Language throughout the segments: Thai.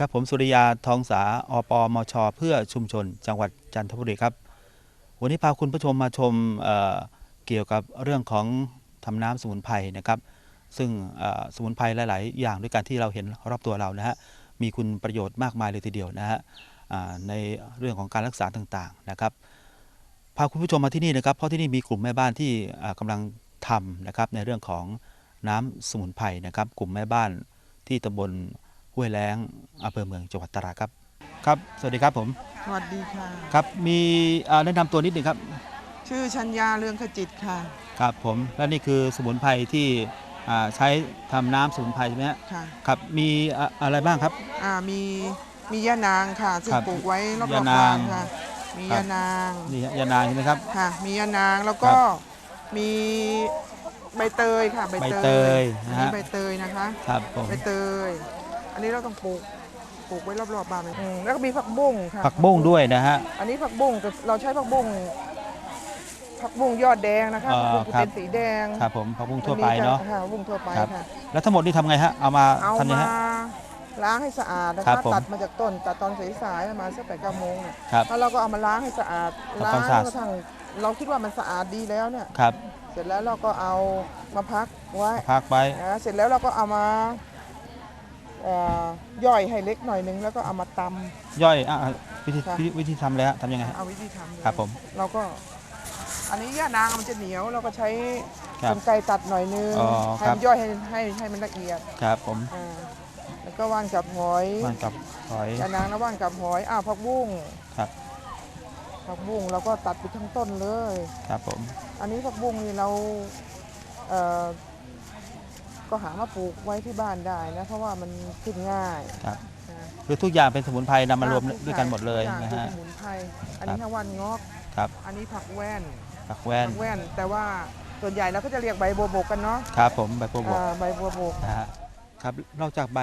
ครับ ผมสุริยาทองสาอปมช เพื่อชุมชน จังหวัดจันทบุรีครับ วันนี้พาคุณผู้ชมมาชมเเกี่ยวกับเรื่องของทำน้ำสมุนไพรนะครับ ซึ่งสมุนไพรหลาย ๆ อย่างด้วยกันที่เราเห็นรอบตัวเรานะฮะมีคุณประโยชน์มากมายเลยทีเดียวนะฮะในเรื่องของการรักษาต่าง ๆ นะครับพาคุณผู้ชมมาที่นี่นะครับเพราะที่นี่มีกลุ่มแม่บ้านที่อ่ากำลังทำนะครับในเรื่องของน้ำสมุนไพรนะครับ กลุ่มแม่บ้านที่ตำบล ห้วยแล้งอำเภอเมืองจังหวัดตราดครับ ครับ สวัสดีครับผม สวัสดีค่ะ ครับ มีอ่าแนะนำตัวนิดหนึ่งครับ ชื่อชัญญาเรืองขจิตค่ะ ครับผม และนี่คือสมุนไพรที่อ่าใช้ทำน้ำสมุนไพรใช่ไหมฮะค่ะครับ มีอะอะไรบ้างครับ อ่ามีมียานางค่ะ ซึ่งครับปลูกไว้รอบยาๆนางบ้านค่ะ มีครับยานาง นี่ฮะยานางใช่ไหมครับ ค่ะ มียานางแล้วก็มีใบเตยค่ะ ใบใบเตยอันนะนี้ฮะใบเตยนะคะ ครับผม ใบเตย อันนี้เราต้องปลูกปลูกไว้รอบๆบ้านอืมแล้วก็มีผักบุ้งค่ะผักบุ้งด้วยนะฮะ อันนี้ผักบุ้งแต่เราใช้ผักบุ้งผักบุ้งยอดแดงนะคะอ่าผักบุ้งครับ เป็นสีแดงครับผมผักบุ้งทั่วไปเนาะ อัค่ะผักบุ้งทั่วไปครับ ค่ะ แล้วทั้งหมดนี่ทำไงฮะเอามาเอาทำยังไงมาฮะ ล้างให้สะอาดนะครัคะบผมตัดมาจากต้นตัดตอนสายๆประมาณสักแปดเก้าโมงเนี่ยครับแล้วเราก็เอามาล้างให้สะอาดทำล้าความงสะอาด กระทั่งเราคิดว่ามันสะอาดดีแล้วเนี่ย ครับเสร็จแล้วเราก็เอามาพักไว้พักไว้นะเสร็จแล้วเราก็เอามา เอ่อย่อยให้เล็กหน่อยนึงแล้วก็เอามาต ย่อยอะอะวิธีค่ะวิธีวิธีทำเลยฮะทำยังไงำฮะ เอาวิธีทำเลยครับผมเราก็ อันนี้ย่านางมันจะเหนียวเราก็ใช้ครับกรรไกรตัดหน่อยนึงอ๋อให้ครับมันย่อยให้ให้ให้มันละเอียดครับผมอ่าแล้วก็ว่านกับหอยมันกับหอยยานางแล้วว่านกับหอยอ้าวผักบุ้งครับ ผักบุ้งเราก็ตัดไปทั้งต้นเลย ครับผม อันนี้ผักบุ้งนี่เราเอ่อ ก็หามาปลูกไว้ที่บ้านได้นะเพราะว่ามันขึ้นง่ายครับ นะคือทุกอย่างเป็นสมุนไพรนำมารวมอ่ทุด้วยกันหมดเลยทุกอางนะเป็นฮะ สมุนไพรอันครันี้บฮาวันงอก ครับอันนี้ผักแว่นผักแว่นผักแว่น แต่ว่าส่วนใหญ่เราก็จะเรียกใบบัวบกกันเนาะครับผมใบโปรบกอ่าใบบัวบกนะฮะครับนอกจากใบ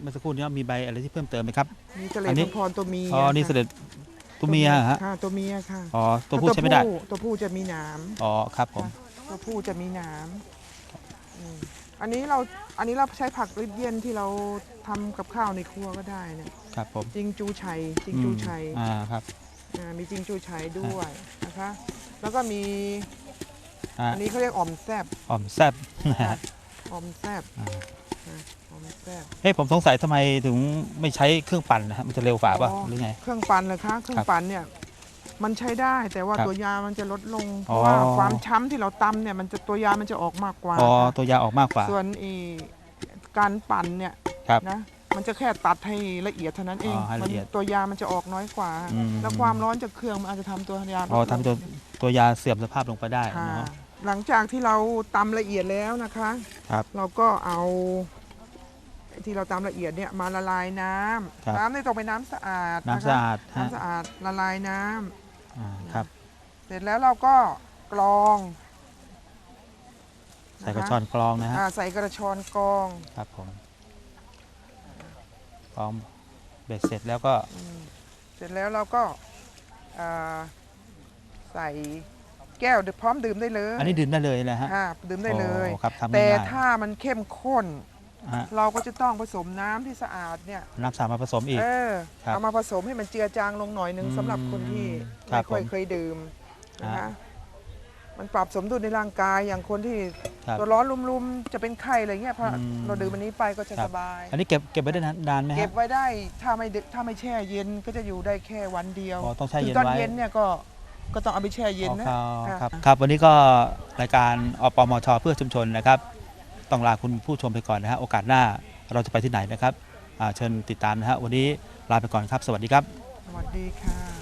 เมื่อสักครู่นี้มีใบอะไรที่เพิ่มเติมไหมครับ มีเสลอัดนนี้พรตัวเมียอ๋อนี่เสด็จตัวเมียฮะค่ะตัวเมียค่ะอ๋อตัวผู้ใช้ไม่ได้ตัวผู้จะมีหนามอ๋อครับผม ตัวผู้จะมีหนามอืม อันนี้เราอันนี้เราใช้ผักริบเย็นที่เราทำกับข้าวในครัวก็ได้เนี่ยครับผมจิงจูชัยจิงจูชัย อืมอ่าครับ อ่ามีจิงจูชัยด้วยนะคะ แล้วก็มี อ่าอันนี้เขาเรียกอ่อมแซบอ่อมแซบนะฮะ อ่อมแซบอ่า อ่าอ่อมแซบเฮ้ยผมสงสัยทำไมถึงไม่ใช้เครื่องปั่นนะฮะมันจะเร็วฝ่าป่ะอ๋อหรือไง เครื่องปั่นเลยคะ เครื่อครังบปั่นเนี่ย มันใช้ได้แต่ว่าครับตัวยามันจะลดลง เพอ๋อราะว่าความช้ำที่เราตำเนี่ยมันจะตัวยามันจะออกมากกว่าอ๋อค่ะตัวยาออกมากกว่าส่วนอีการปั่นเนี่ยครับ นะมันจะแค่ตัดให้ละเอียดเท่านั้นเองอ๋อให้ละเอียดมันตัวยามันจะออกน้อยกว่า อืม แล้วความร้อนจากเครื่องมันอาจจะทำตัวยาอ๋อลดลงทำให้ตัวตัวยาเสื่อมสภาพลงไปได้ค่ะเนาะ หลังจากที่เราตำละเอียดแล้วนะคะ ครับ เราก็เอาที่เราตำละเอียดเนี่ยมาละลายน้ำครับ น้ำนี่ต้องเป็นน้ำสะอาดน้ำคสะอาดฮะ น้ำสะอาดละลายน้ำ อ่าครับ เสร็จแล้วเราก็กรองใส่กระชอนกรองนะฮะอ่าใส่กระชอนกรองครับผมกรองเบ็ดเสร็จแล้วก็อืมเสร็จแล้วเราก็อ่าใส่แก้วพร้อมดื่มได้เลยอันนี้ดื่มได้เลยนะฮะค่ะดื่มได้เลย โอ้ครับทำแต่ง่ายถ้ามันเข้มข้นๆ ฮะเราก็จะต้องผสมน้ำที่สะอาดเนี่ยน้ำสามาผสมอีก เออครับเอามาผสมให้มันเจือจางลงหน่อยหนึงอืมสำหรับคนที่ครัไม่บค่อยผมเคยดื่มนะอ่าคะมันปรับสมดุลในร่างกายอย่างคนที่ครับ ตัวร้อนรุมๆจะเป็นไข้อะไรเงี้ยพออมเราดื่มอันนี้ไปก็จะครัสบบาย อันนี้เก็บเก็บไว้ได้นานนานไหมเก็ฮะ บไว้ได้ถ้าไม่ดึกถ้าไม่แช่เย็นก็จะอยู่ได้แค่วันเดียวอ๋อต้องแช่คืเย็นตอนไว้เย็นเนี่ยก็ก็ต้องเอาไปแช่เย็นนะอ๋อค่ะครับครับ วันนี้ก็รายการอปมชเพื่อชุมชนนะครับ ต้องลาคุณผู้ชมไปก่อนนะฮะโอกาสหน้าเราจะไปที่ไหนนะครับเชิญติดตามนะฮะวันนี้ลาไปก่อนครับ สวัสดีครับ สวัสดีค่ะ